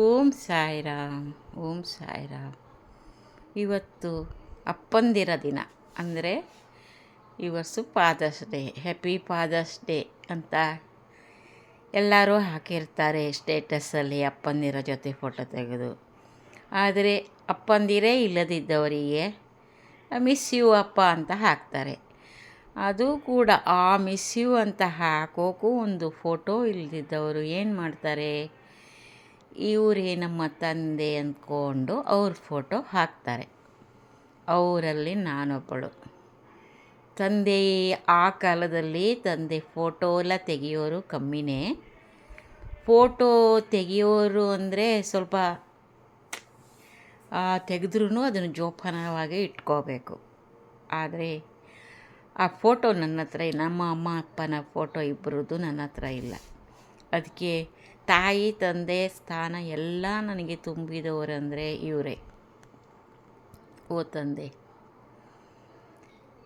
ಓಂ ಸಾಯಿರಾಮ್ ಓಂ ಸಾಯಿರಾಮ್. ಇವತ್ತು ಅಪ್ಪಂದಿರ ದಿನ. ಅಂದರೆ ಇವತ್ತು Father's Day, happy Father's Day ಅಂತ ಎಲ್ಲರೂ ಹಾಕಿರ್ತಾರೆ ಸ್ಟೇಟಸಲ್ಲಿ ಅಪ್ಪಂದಿರ ಜೊತೆ ಫೋಟೋ ತೆಗೆದು. ಆದರೆ ಅಪ್ಪಂದಿರೇ ಇಲ್ಲದಿದ್ದವರಿಗೆ ಮಿಸ್ ಯು ಅಪ್ಪ ಅಂತ ಹಾಕ್ತಾರೆ. ಅದು ಕೂಡ ಆ ಮಿಸ್ ಯು ಅಂತ ಹಾಕೋಕ್ಕೂ ಒಂದು ಫೋಟೋ ಇಲ್ಲದಿದ್ದವರು ಏನು ಮಾಡ್ತಾರೆ? ಇವರೇ ನಮ್ಮ ತಂದೆ ಅಂದ್ಕೊಂಡು ಅವ್ರ ಫೋಟೋ ಹಾಕ್ತಾರೆ. ಅವರಲ್ಲಿ ನಾನೊಬ್ಬಳು. ತಂದೆ ಆ ಕಾಲದಲ್ಲಿ ತಂದೆ ಫೋಟೋ ಎಲ್ಲ ತೆಗೆಯೋರು ಕಮ್ಮಿನೇ. ಫೋಟೋ ತೆಗೆಯೋರು ಅಂದರೆ ಸ್ವಲ್ಪ ತೆಗೆದ್ರೂ ಅದನ್ನು ಜೋಪಾನವಾಗಿ ಇಟ್ಕೋಬೇಕು. ಆದರೆ ಆ ಫೋಟೋ ನನ್ನ ಹತ್ರ ನಮ್ಮ ಅಮ್ಮ ಅಪ್ಪನ ಫೋಟೋ ಇಬ್ಬರದ್ದು ನನ್ನ ಹತ್ರ ಇಲ್ಲ. ಅದಕ್ಕೆ ತಾಯಿ, ತಂದೆ ಸ್ಥಾನ ಎಲ್ಲ ನನಗೆ ತುಂಬಿದವರಂದರೆ ಇವರೇ. ಓ ತಂದೆ.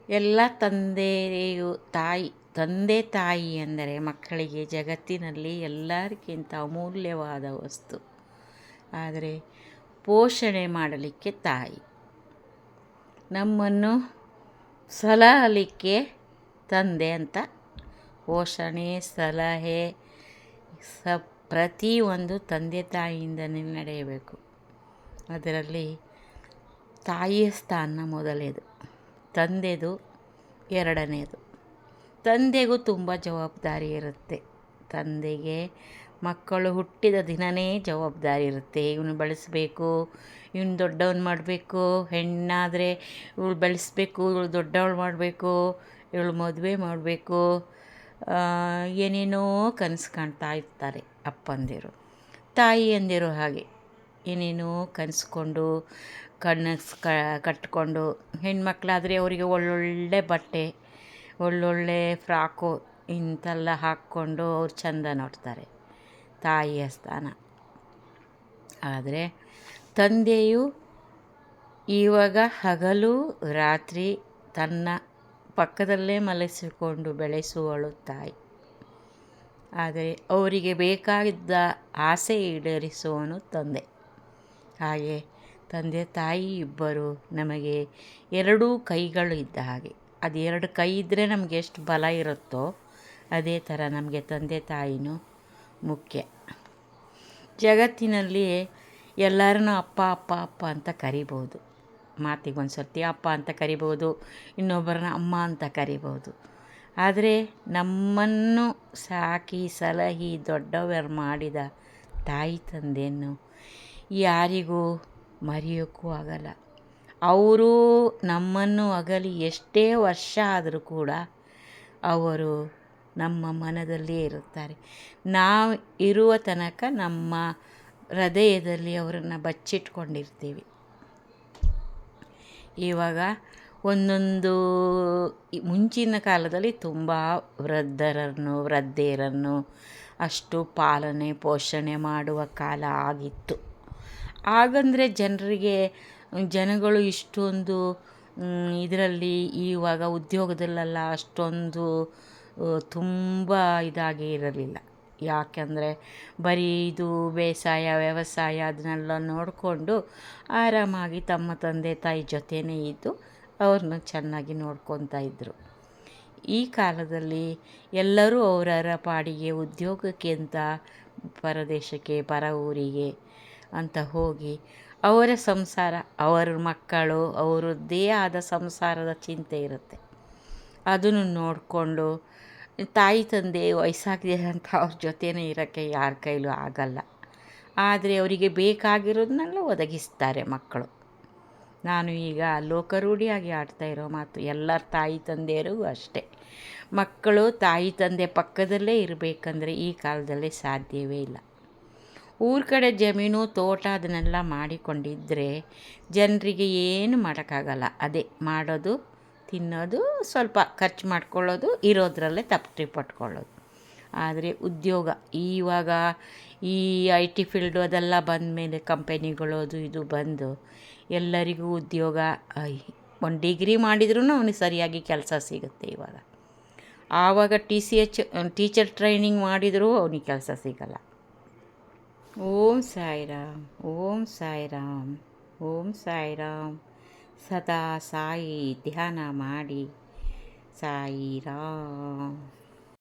ಎಲ್ಲ ತಂದೆಯು ತಾಯಿ, ತಂದೆ ತಾಯಿ ಅಂದರೆ ಮಕ್ಕಳಿಗೆ ಜಗತ್ತಿನಲ್ಲಿ ಎಲ್ಲರಿಗಿಂತ ಅಮೂಲ್ಯವಾದ ವಸ್ತು. ಆದರೆ ಪೋಷಣೆ ಮಾಡಲಿಕ್ಕೆ ತಾಯಿ. ನಮ್ಮನ್ನು ಸಲಹಲಿಕ್ಕೆ ತಂದೆ ಅಂತ ಪೋಷಣೆ ಸಲಹೆ ಸ ಪ್ರತಿಯೊಂದು ತಂದೆ ತಾಯಿಯಿಂದಲೇ ನಡೆಯಬೇಕು. ಅದರಲ್ಲಿ ತಾಯಿಯ ಸ್ಥಾನ ಮೊದಲೇದು, ತಂದೆದು ಎರಡನೇದು. ತಂದೆಗೂ ತುಂಬ ಜವಾಬ್ದಾರಿ ಇರುತ್ತೆ. ತಂದೆಗೆ ಮಕ್ಕಳು ಹುಟ್ಟಿದ ದಿನವೇ ಜವಾಬ್ದಾರಿ ಇರುತ್ತೆ. ಇವನು ಬೆಳೆಸಬೇಕು, ಇವನು ದೊಡ್ಡವನು ಮಾಡಬೇಕು, ಹೆಣ್ಣಾದರೆ ಇವಳು ಬೆಳೆಸಬೇಕು, ಇವಳು ದೊಡ್ಡವಳು ಮಾಡಬೇಕು, ಇವಳು ಮದುವೆ ಮಾಡಬೇಕು ಏನೇನೋ ಕನಸು ಕಾಣ್ತಾ ಇರ್ತಾರೆ ಅಪ್ಪಂದಿರು. ತಾಯಿಯಂದಿರು ಹಾಗೆ ಏನೇನೋ ಕನಸ್ಕೊಂಡು ಕನಸು ಕಟ್ಕೊಂಡು, ಹೆಣ್ಮಕ್ಳಾದರೆ ಅವರಿಗೆ ಒಳ್ಳೊಳ್ಳೆ ಬಟ್ಟೆ, ಒಳ್ಳೊಳ್ಳೆ ಫ್ರಾಕು ಇಂಥೆಲ್ಲ ಹಾಕ್ಕೊಂಡು ಅವ್ರು ಚೆಂದ ನೋಡ್ತಾರೆ ತಾಯಿಯ ಸ್ಥಾನ. ಆದರೆ ತಂದೆಯು ಇವಾಗ ಹಗಲು ರಾತ್ರಿ ತನ್ನ ಪಕ್ಕದಲ್ಲೇ ಮಲಸಿಕೊಂಡು ಬೆಳೆಸುವಳು ತಾಯಿ. ಆದರೆ ಅವರಿಗೆ ಬೇಕಾಗಿದ್ದ ಆಸೆ ಈಡೇರಿಸುವನು ತಂದೆ. ಹಾಗೆ ತಂದೆ ತಾಯಿ ಇಬ್ಬರು ನಮಗೆ ಎರಡೂ ಕೈಗಳು ಇದ್ದ ಹಾಗೆ. ಅದು ಎರಡು ಕೈ ಇದ್ದರೆ ನಮಗೆ ಎಷ್ಟು ಬಲ ಇರುತ್ತೋ ಅದೇ ಥರ ನಮಗೆ ತಂದೆ ತಾಯಿನೂ ಮುಖ್ಯ. ಜಗತ್ತಿನಲ್ಲಿ ಎಲ್ಲರನ್ನೂ ಅಪ್ಪ ಅಪ್ಪ ಅಪ್ಪ ಅಂತ ಕರಿಬೋದು. ಮಾತಿಗೆ ಒಂದು ಸರ್ತಿ ಅಪ್ಪ ಅಂತ ಕರಿಬೋದು, ಇನ್ನೊಬ್ಬರನ್ನ ಅಮ್ಮ ಅಂತ ಕರಿಬೋದು. ಆದರೆ ನಮ್ಮನ್ನು ಸಾಕಿ ಸಲಹಿ ದೊಡ್ಡವರು ಮಾಡಿದ ತಾಯಿ ತಂದೆಯನ್ನು ಯಾರಿಗೂ ಮರೆಯೋಕ್ಕೂ ಆಗಲ್ಲ. ಅವರು ನಮ್ಮನ್ನು ಅಗಲಿ ಎಷ್ಟೇ ವರ್ಷ ಆದರೂ ಕೂಡ ಅವರು ನಮ್ಮ ಮನದಲ್ಲೇ ಇರುತ್ತಾರೆ. ನಾವು ಇರುವ ತನಕ ನಮ್ಮ ಹೃದಯದಲ್ಲಿ ಅವರನ್ನು ಬಚ್ಚಿಟ್ಕೊಂಡಿರ್ತೀವಿ. ಇವಾಗ ಒಂದೊಂದು ಮುಂಚಿನ ಕಾಲದಲ್ಲಿ ತುಂಬ ವೃದ್ಧರನ್ನು, ವೃದ್ಧೆಯರನ್ನು ಅಷ್ಟು ಪಾಲನೆ, ಪೋಷಣೆ ಮಾಡುವ ಕಾಲ ಆಗಿತ್ತು. ಆಗಂದರೆ ಜನರಿಗೆ, ಜನಗಳು ಇಷ್ಟೊಂದು ಇದರಲ್ಲಿ ಇವಾಗ ಉದ್ಯೋಗದಲ್ಲೆಲ್ಲ ಅಷ್ಟೊಂದು ತುಂಬ ಇದಾಗಿ ಇರಲಿಲ್ಲ. ಯಾಕೆಂದರೆ ಬರೀ ಇದು ಬೇಸಾಯ, ವ್ಯವಸಾಯ ಅದನ್ನೆಲ್ಲ ನೋಡಿಕೊಂಡು ಆರಾಮಾಗಿ ತಮ್ಮ ತಂದೆ ತಾಯಿ ಜೊತೆಯೇ ಇದ್ದು ಅವ್ರನ್ನ ಚೆನ್ನಾಗಿ ನೋಡ್ಕೊತಾ ಇದ್ದರು ಈ ಕಾಲದಲ್ಲಿ ಎಲ್ಲರೂ ಅವರವರ ಪಾಡಿಗೆ, ಉದ್ಯೋಗಕ್ಕೆ ಅಂತ ಪರದೇಶಕ್ಕೆ, ಪರ ಊರಿಗೆ ಅಂತ ಹೋಗಿ ಅವರ ಸಂಸಾರ, ಅವರ ಮಕ್ಕಳು, ಅವರದ್ದೇ ಆದ ಸಂಸಾರದ ಚಿಂತೆ ಇರುತ್ತೆ. ಅದನ್ನು ನೋಡಿಕೊಂಡು ತಾಯಿ ತಂದೆ ವಯಸ್ಸಾಗಿದೆ ಅಂತ ಅವ್ರ ಜೊತೆನೇ ಇರೋಕ್ಕೆ ಯಾರ ಕೈಲೂ ಆಗಲ್ಲ. ಆದರೆ ಅವರಿಗೆ ಬೇಕಾಗಿರೋದನ್ನೆಲ್ಲ ಒದಗಿಸ್ತಾರೆ ಮಕ್ಕಳು. ನಾನು ಈಗ ಲೋಕರೂಢಿಯಾಗಿ ಆಡ್ತಾ ಇರೋ ಮಾತು ಎಲ್ಲರ ತಾಯಿ ತಂದೆಯರಿಗೂ ಅಷ್ಟೇ. ಮಕ್ಕಳು ತಾಯಿ ತಂದೆ ಪಕ್ಕದಲ್ಲೇ ಇರಬೇಕಂದ್ರೆ ಈ ಕಾಲದಲ್ಲಿ ಸಾಧ್ಯವೇ ಇಲ್ಲ. ಊರ ಕಡೆ ಜಮೀನು, ತೋಟ ಅದನ್ನೆಲ್ಲ ಮಾಡಿಕೊಂಡಿದ್ದರೆ ಜನರಿಗೆ ಏನು ಮಾಡೋಕ್ಕಾಗಲ್ಲ. ಅದೇ ಮಾಡೋದು ತಿನ್ನೋದು, ಸ್ವಲ್ಪ ಖರ್ಚು ಮಾಡ್ಕೊಳ್ಳೋದು, ಇರೋದ್ರಲ್ಲೇ ತೃಪ್ತಿ ಪಟ್ಕೊಳ್ಳೋದು ಆದರೆ ಉದ್ಯೋಗ, ಇವಾಗ ಈ ಐ ಟಿ ಫೀಲ್ಡು ಅದೆಲ್ಲ ಬಂದ ಮೇಲೆ ಕಂಪೆನಿಗಳು ಅದು ಇದು ಬಂದು ಎಲ್ಲರಿಗೂ ಉದ್ಯೋಗ ಒಂದು ಡಿಗ್ರಿ ಮಾಡಿದ್ರೂ ಅವನಿಗೆ ಸರಿಯಾಗಿ ಕೆಲಸ ಸಿಗುತ್ತೆ ಇವಾಗ. ಆವಾಗ T C H, teacher training ಮಾಡಿದರೂ ಅವನಿಗೆ ಕೆಲಸ ಸಿಗಲ್ಲ. ಓಂ ಸಾಯಿರಾಮ್ ಓಂ ಸಾಯಿರಾಮ್ ಓಂ ಸಾಯಿರಾಮ್. ಸದಾ ಸಾಯಿ ಧ್ಯಾನ ಮಾಡಿ. ಸಾಯಿರಾಮ್.